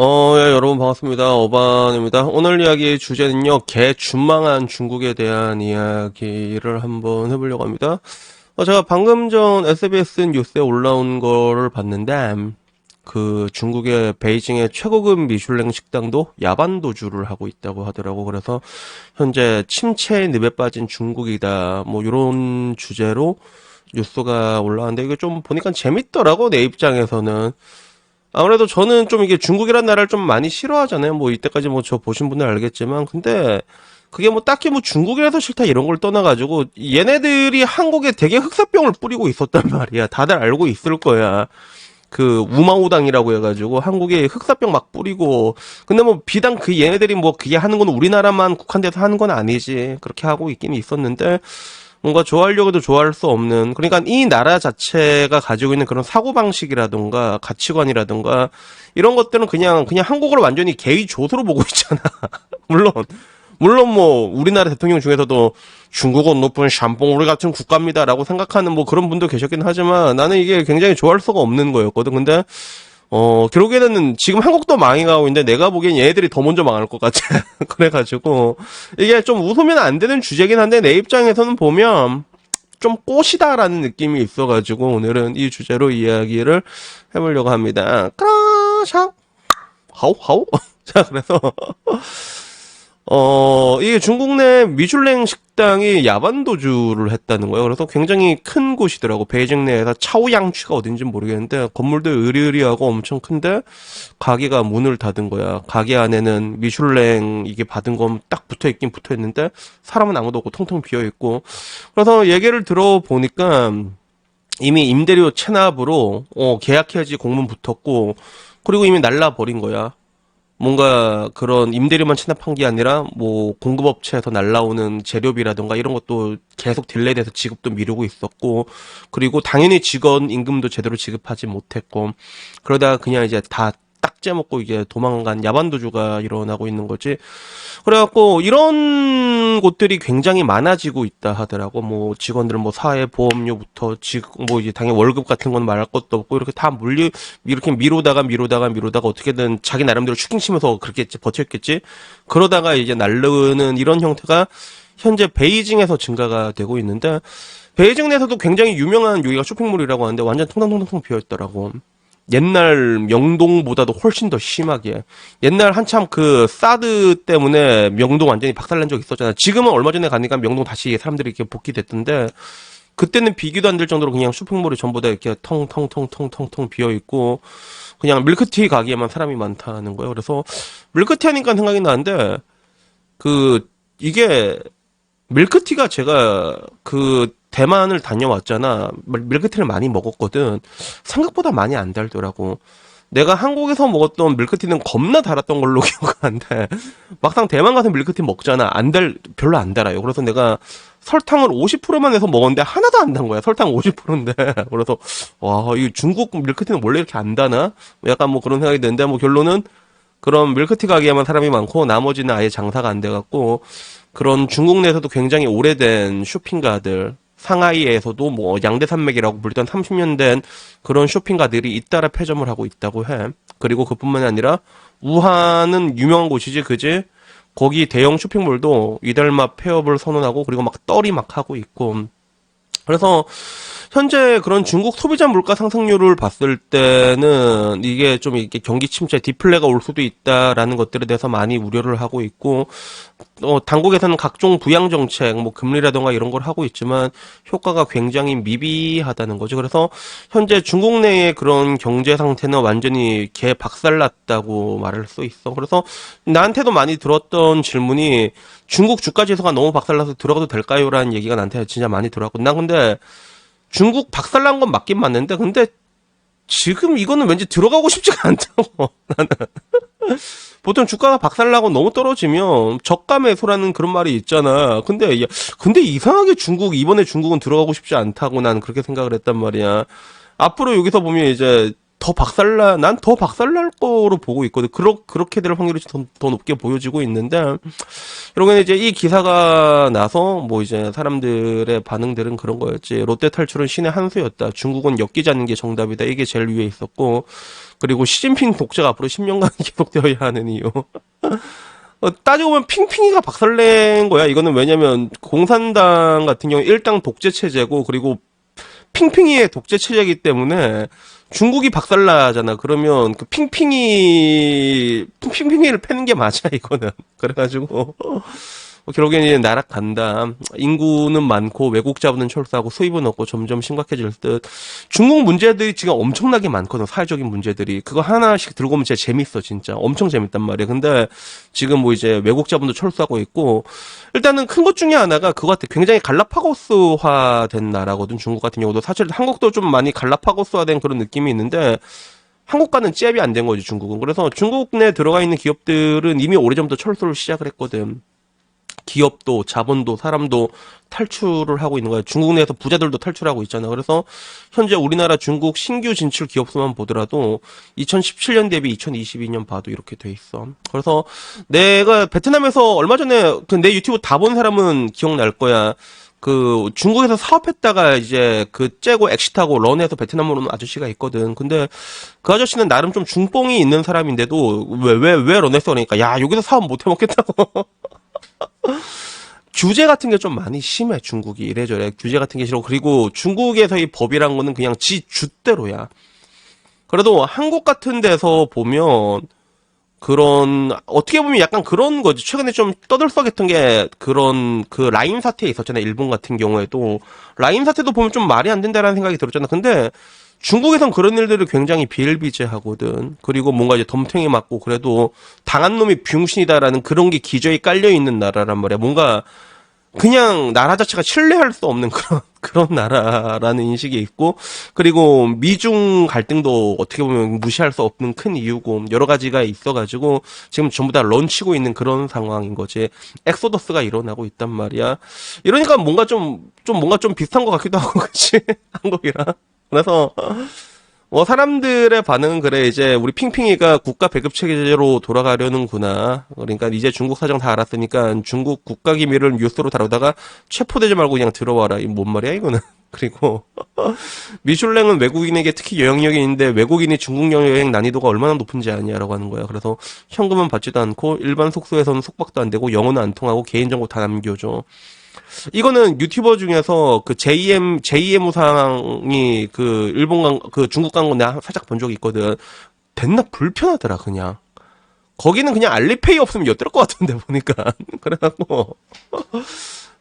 어, 예, 여러분 반갑습니다. 어반입니다. 오늘 이야기 주제는요, 개 준망한 중국에 대한 이야기를 한번 해보려고 합니다. 어, 제가 방금 전 SBS 뉴스에 올라온 거를 봤는데, 그 중국의 베이징의 최고급 미슐랭 식당도 야반 도주를 하고 있다고 하더라고. 그래서 현재 침체의 늪에 빠진 중국이다. 뭐 이런 주제로 뉴스가 올라왔는데 이게 좀 보니까 재밌더라고 내 입장에서는. 아무래도 저는 좀 이게 중국이란 나라를 좀 많이 싫어하잖아요. 뭐 이때까지 뭐 저 보신 분들 알겠지만 근데 그게 뭐 딱히 뭐 중국이라서 싫다 이런 걸 떠나가지고 얘네들이 한국에 되게 흑사병을 뿌리고 있었단 말이야. 다들 알고 있을 거야. 그 우마우당이라고 해가지고 한국에 흑사병 막 뿌리고 근데 뭐 비단 그 얘네들이 뭐 그게 하는 건 우리나라만 국한돼서 하는 건 아니지 그렇게 하고 있긴 있었는데 뭔가 좋아하려고 해도 좋아할 수 없는 그러니까 이 나라 자체가 가지고 있는 그런 사고방식이라든가 가치관이라든가 이런 것들은 그냥 그냥 한국을 완전히 개의 조소로 보고 있잖아. 물론 물론 뭐 우리나라 대통령 중에서도 중국은 높은 샴뽕 우리 같은 국가입니다라고 생각하는 뭐 그런 분도 계셨긴 하지만 나는 이게 굉장히 좋아할 수가 없는 거였거든. 근데 어 결국에는 지금 한국도 망해가고 있는데 내가 보기엔 얘네들이 더 먼저 망할 것 같아? 그래가지고. 이게 좀 웃으면 안 되는 주제긴 한데 내 입장에서는 보면 좀 꽃이다라는 느낌이 있어가지고 오늘은 이 주제로 이야기를 해보려고 합니다. 크라샥 하우 하우? 자 그래서 어, 이게 중국 내 미슐랭 식당이 야반 도주를 했다는 거예요. 그래서 굉장히 큰 곳이더라고. 베이징 내에서 차오양취가 어딘지 모르겠는데 건물도 으리으리하고 엄청 큰데 가게가 문을 닫은 거야. 가게 안에는 미슐랭 이게 받은 건 딱 붙어 있긴 붙어 있는데 사람은 아무도 없고 텅텅 비어 있고. 그래서 얘기를 들어보니까 이미 임대료 체납으로 어, 계약해야지 공문 붙었고 그리고 이미 날라버린 거야. 뭔가 그런 임대료만 체납한 게 아니라 뭐 공급업체에서 날라오는 재료비라든가 이런 것도 계속 딜레이돼서 지급도 미루고 있었고 그리고 당연히 직원 임금도 제대로 지급하지 못했고 그러다가 그냥 이제 다 딱재 먹고 이제 도망간 야반도주가 일어나고 있는 거지. 그래갖고 이런 곳들이 굉장히 많아지고 있다 하더라고. 뭐 직원들은 뭐 사회 보험료부터 직뭐 이제 당연히 월급 같은 건 말할 것도 없고 이렇게 다 물리 이렇게 미루다가 미루다가 미루다가 어떻게든 자기 나름대로 추킹치면서 그렇게 버텼겠지. 그러다가 이제 날르는 이런 형태가 현재 베이징에서 증가가 되고 있는데 베이징 내에서도 굉장히 유명한 여기가 쇼핑몰이라고 하는데 완전 통통통통 비어 있더라고. 옛날 명동보다도 훨씬 더 심하게 옛날 한참 그 사드 때문에 명동 완전히 박살난 적 있었잖아. 지금은 얼마 전에 가니까 명동 다시 사람들이 이렇게 복귀됐던데 그때는 비교도 안 될 정도로 그냥 쇼핑몰이 전부 다 이렇게 텅텅텅텅텅텅 비어 있고 그냥 밀크티 가게에만 사람이 많다는 거예요. 그래서 밀크티 하니까 생각이 나는데 그 이게 밀크티가 제가 그 대만을 다녀왔잖아. 밀- 밀크티를 많이 먹었거든. 생각보다 많이 안 달더라고. 내가 한국에서 먹었던 밀크티는 겁나 달았던 걸로 기억하는데 막상 대만 가서 밀크티 먹잖아. 안 달, 별로 안 달아요. 그래서 내가 설탕을 50%만 해서 먹었는데 하나도 안 단 거야. 설탕 50%인데. 그래서 와, 이 중국 밀크티는 원래 이렇게 안 다나? 약간 뭐 그런 생각이 드는데 뭐 결론은 그런 밀크티 가게에만 사람이 많고 나머지는 아예 장사가 안 돼갖고 그런 중국 내에서도 굉장히 오래된 쇼핑가들 상하이에서도 뭐 양대 산맥이라고 불리던 30년 된 그런 쇼핑가들이 잇따라 폐점을 하고 있다고 해. 그리고 그뿐만이 아니라 우한은 유명한 곳이지, 그지? 거기 대형 쇼핑몰도 이달마 폐업을 선언하고 그리고 막 떨이 막 하고 있고 그래서 현재 그런 중국 소비자 물가 상승률을 봤을 때는 이게 좀 이게 경기 침체 디플레가 올 수도 있다라는 것들에 대해서 많이 우려를 하고 있고 어 당국에서는 각종 부양 정책 뭐 금리라던가 이런 걸 하고 있지만 효과가 굉장히 미비하다는 거죠. 그래서 현재 중국 내의 그런 경제 상태는 완전히 개 박살났다고 말할 수 있어. 그래서 나한테도 많이 들었던 질문이 중국 주가 지수가 너무 박살나서 들어가도 될까요?라는 얘기가 나한테 진짜 많이 들어왔고 난 근데 중국 박살난 건 맞긴 맞는데 근데 지금 이거는 왠지 들어가고 싶지가 않다고 나는. 보통 주가가 박살나고 너무 떨어지면 저가 매수라는 그런 말이 있잖아. 근데 야, 근데 이상하게 중국 이번에 중국은 들어가고 싶지 않다고 나는 그렇게 생각을 했단 말이야. 앞으로 여기서 보면 이제 더 박살나, 난 더 박살날 거로 보고 있거든. 그러, 그렇게 될 확률이 더, 더 높게 보여지고 있는데, 결국에는 이제 이 기사가 나서, 뭐 이제 사람들의 반응들은 그런 거였지. 롯데 탈출은 신의 한 수였다. 중국은 엮이지 않는 게 정답이다. 이게 제일 위에 있었고, 그리고 시진핑 독재가 앞으로 10년간 계속되어야 하는 이유. 어, 따지고 보면 핑핑이가 박살낸 거야. 이거는 왜냐면 공산당 같은 경우 일당 독재 체제고 그리고 핑핑이의 독재 체제이기 때문에 중국이 박살나잖아. 그러면 그 핑핑이 핑핑이를 패는 게 맞아 이거는. 그래가지고 뭐 결국에는 이제 나락 간다. 인구는 많고 외국 자본은 철수하고 수입은 없고 점점 심각해질 듯. 중국 문제들이 지금 엄청나게 많거든. 사회적인 문제들이. 그거 하나씩 들고 오면 진짜 재밌어, 진짜. 엄청 재밌단 말이야. 근데 지금 뭐 이제 외국 자본도 철수하고 있고 일단은 큰 것 중에 하나가 그거 같아. 굉장히 갈라파고스화 된 나라거든. 중국 같은 경우도 사실 한국도 좀 많이 갈라파고스화 된 그런 느낌이 있는데 한국과는 잽이 안 된 거지, 중국은. 그래서 중국 내 들어가 있는 기업들은 이미 오래전부터 철수를 시작을 했거든. 기업도 자본도 사람도 탈출을 하고 있는 거야. 중국 내에서 부자들도 탈출하고 있잖아. 그래서 현재 우리나라 중국 신규 진출 기업 수만 보더라도 2017년 대비 2022년 봐도 이렇게 돼 있어. 그래서 내가 베트남에서 얼마 전에 그내 유튜브 다 본 사람은 기억날 거야. 그 중국에서 사업했다가 이제 그 째고 엑시트하고 런해서 베트남으로 오는 아저씨가 있거든. 근데 그 아저씨는 나름 좀 중뽕이 있는 사람인데도 왜 왜 왜 런했어 그러니까 야 여기서 사업 못 해먹겠다고. 규제 같은 게 좀 많이 심해 중국이 이래저래 규제 같은 게 싫어. 그리고 중국에서의 법이란 거는 그냥 지 줏대로야. 그래도 한국 같은 데서 보면 그런 어떻게 보면 약간 그런 거지. 최근에 좀 떠들썩했던 게 그런 그 라임 사태 있었잖아요 일본 같은 경우에도. 라임 사태도 보면 좀 말이 안 된다라는 생각이 들었잖아. 근데 중국에선 그런 일들을 굉장히 비일비재하거든. 그리고 뭔가 이제 덤탱이 맞고 그래도 당한 놈이 병신이다라는 그런 게 기저에 깔려 있는 나라란 말이야. 뭔가 그냥 나라 자체가 신뢰할 수 없는 그런 그런 나라라는 인식이 있고 그리고 미중 갈등도 어떻게 보면 무시할 수 없는 큰 이유고 여러 가지가 있어가지고 지금 전부 다 런치고 있는 그런 상황인 거지 엑소더스가 일어나고 있단 말이야 이러니까 뭔가 좀좀 뭔가 좀 비슷한 것 같기도 하고 그치 한국이랑 그래서 뭐 사람들의 반응은 그래 이제 우리 핑핑이가 국가 배급 체제로 돌아가려는구나. 그러니까 이제 중국 사정 다 알았으니까 중국 국가 기밀을 뉴스로 다루다가 체포되지 말고 그냥 들어와라. 이 뭔 말이야 이거는. 그리고 미슐랭은 외국인에게 특히 영향력이 있는데 외국인이 중국 여행 난이도가 얼마나 높은지 아냐라고 하는 거야. 그래서 현금은 받지도 않고 일반 숙소에서는 숙박도 안 되고 영어는 안 통하고 개인정보 다 남겨줘. 이거는 유튜버 중에서 그 JM JM 우상이 그 일본 간그 중국 간거 내가 살짝 본 적이 있거든. 됐나 불편하더라 그냥. 거기는 그냥 알리페이 없으면 엿들 것 같은데 보니까 그래갖고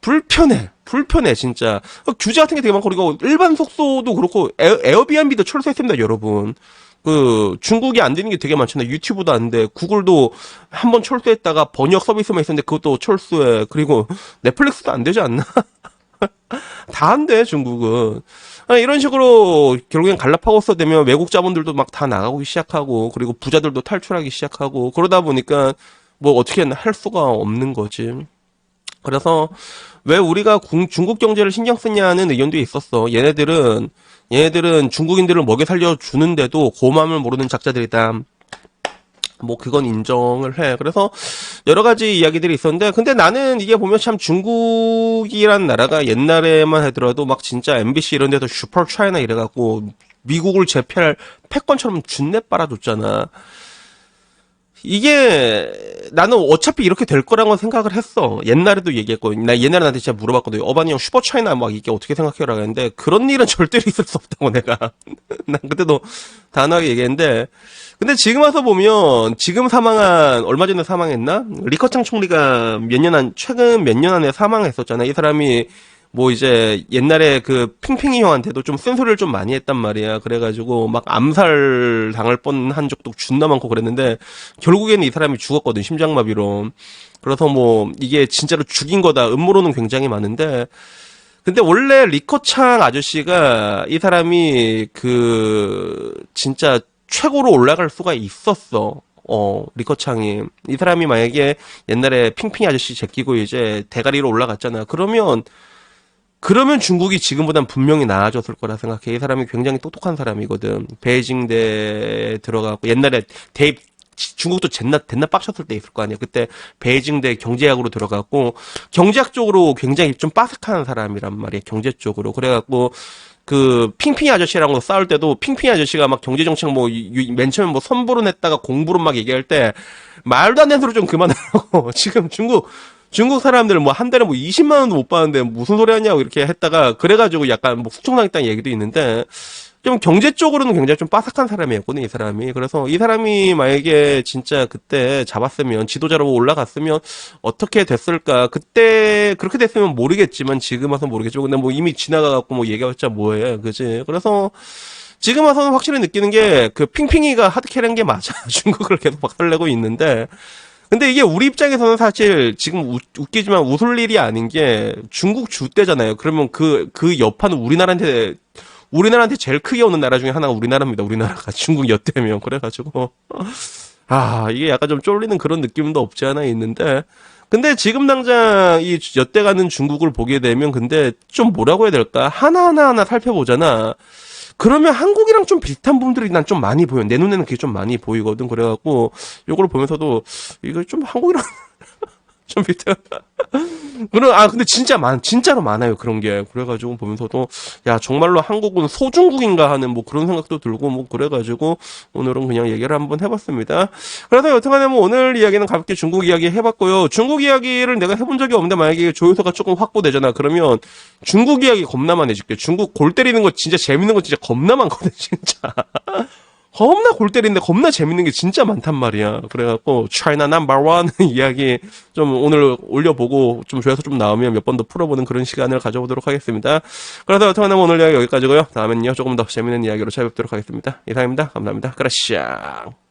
불편해 불편해 진짜 어, 규제 같은 게 되게 많고 그리고 일반 숙소도 그렇고 에어, 에어비앤비도 철수했습니다 여러분 그 중국이 안 되는 게 되게 많잖아요. 유튜브도 안 돼. 구글도 한 번 철수했다가 번역 서비스만 있었는데 그것도 철수해. 그리고 넷플릭스도 안 되지 않나? 다 안 돼 중국은. 아, 이런 식으로 결국엔 갈라파고스 되면 외국 자본들도 막 다 나가고 시작하고 그리고 부자들도 탈출하기 시작하고 그러다 보니까 뭐 어떻게 할 수가 없는 거지. 그래서 왜 우리가 군- 중국 경제를 신경 쓰냐는 의견도 있었어. 얘네들은 얘네들은 중국인들을 먹여 살려 주는데도 고마움을 모르는 작자들이다. 뭐 그건 인정을 해. 그래서 여러 가지 이야기들이 있었는데 근데 나는 이게 보면 참 중국이란 나라가 옛날에만 하더라도 막 진짜 MBC 이런 데서 슈퍼 차이나 이래 갖고 미국을 제패할 패권처럼 준내 빨아줬잖아. 이게 나는 어차피 이렇게 될 거라고 생각을 했어. 옛날에도 얘기했고, 나 옛날에 나한테 진짜 물어봤거든. 어반이 형 슈퍼 차이나 막 이게 어떻게 생각해라고 했는데 그런 일은 절대로 있을 수 없다고 내가. 난 그때도 단호하게 얘기했는데 근데 지금 와서 보면 지금 사망한 얼마 전에 사망했나? 리커창 총리가 몇 년 안 최근 몇 년 안에 사망했었잖아. 이 사람이 뭐 이제 옛날에 그 핑핑이 형한테도 좀 쓴소리를 좀 많이 했단 말이야. 그래가지고 막 암살 당할 뻔한 적도 존나 많고 그랬는데 결국에는 이 사람이 죽었거든 심장마비로. 그래서 뭐 이게 진짜로 죽인 거다. 음모론은 굉장히 많은데 근데 원래 리커창 아저씨가 이 사람이 그 진짜 최고로 올라갈 수가 있었어. 어, 리커창이. 이 사람이 만약에 옛날에 핑핑이 아저씨 제끼고 이제 대가리로 올라갔잖아. 그러면 그러면 중국이 지금보단 분명히 나아졌을 거라 생각해. 이 사람이 굉장히 똑똑한 사람이거든. 베이징대에 들어가고 옛날에 대입 중국도 젠나 됐나 빡쳤을 때 있을 거 아니야. 그때 베이징대 경제학으로 들어갔고 경제학 쪽으로 굉장히 좀 빠삭한 사람이란 말이야. 경제 쪽으로. 그래갖고 그 핑핑이 아저씨랑 싸울 때도 핑핑이 아저씨가 막 경제 정책 뭐 맨 처음에 뭐 선보론 했다가 공부론 막 얘기할 때 말도 안 되는 소리 좀 그만하라고. 지금 중국 중국 사람들 뭐 한 달에 뭐 20만 원도 못 받는데 무슨 소리 하냐고 이렇게 했다가 그래가지고 약간 뭐 숙청당했다는 얘기도 있는데 좀 경제 쪽으로는 굉장히 좀 빠삭한 사람이었거든 이 사람이. 그래서 이 사람이 만약에 진짜 그때 잡았으면 지도자로 올라갔으면 어떻게 됐을까? 그때 그렇게 됐으면 모르겠지만 지금 와서 모르겠지만 근데 뭐 이미 지나가갖고 뭐 얘기해봤자 뭐해 그지? 그래서 지금 와서는 확실히 느끼는 게 그 핑핑이가 하드캐리한 게 맞아. 중국을 계속 박살내고 있는데 근데 이게 우리 입장에서는 사실 지금 웃, 웃기지만 웃을 일이 아닌 게 중국 주 때잖아요. 그러면 그, 그 여파는 우리나라한테, 우리나라한테 제일 크게 오는 나라 중에 하나가 우리나라입니다. 우리나라가. 중국 여대면. 그래가지고. 아, 이게 약간 좀 쫄리는 그런 느낌도 없지 않아 있는데. 근데 지금 당장 이 여대 가는 중국을 보게 되면 근데 좀 뭐라고 해야 될까? 하나하나 하나 살펴보잖아. 그러면 한국이랑 좀 비슷한 부분들이 난 좀 많이 보여. 내 눈에는 그게 좀 많이 보이거든. 그래갖고, 요걸 보면서도, 이거 좀 한국이랑 좀 비슷해. 그런, 아, 근데 진짜 많, 진짜로 많아요. 그런 게. 그래가지고 보면서도, 야, 정말로 한국은 소중국인가 하는 뭐 그런 생각도 들고, 뭐 그래가지고, 오늘은 그냥 얘기를 한번 해봤습니다. 그래서 여튼간에 뭐 오늘 이야기는 가볍게 중국 이야기 해봤고요. 중국 이야기를 내가 해본 적이 없는데 만약에 조회수가 조금 확보되잖아. 그러면 중국 이야기 겁나 많이 해줄게. 중국 골 때리는 거 진짜 재밌는 거 진짜 겁나 많거든, 진짜. 겁나 골 때리는데 겁나 재밌는 게 진짜 많단 말이야. 그래갖고 차이나 넘버 원 이야기 좀 오늘 올려보고 좀 조회수 좀 나오면 몇 번 더 풀어보는 그런 시간을 가져보도록 하겠습니다. 그래서 여튼간에 오늘 이야기 여기까지고요. 다음엔요 조금 더 재밌는 이야기로 찾아뵙도록 하겠습니다. 이상입니다. 감사합니다. 그라시앙.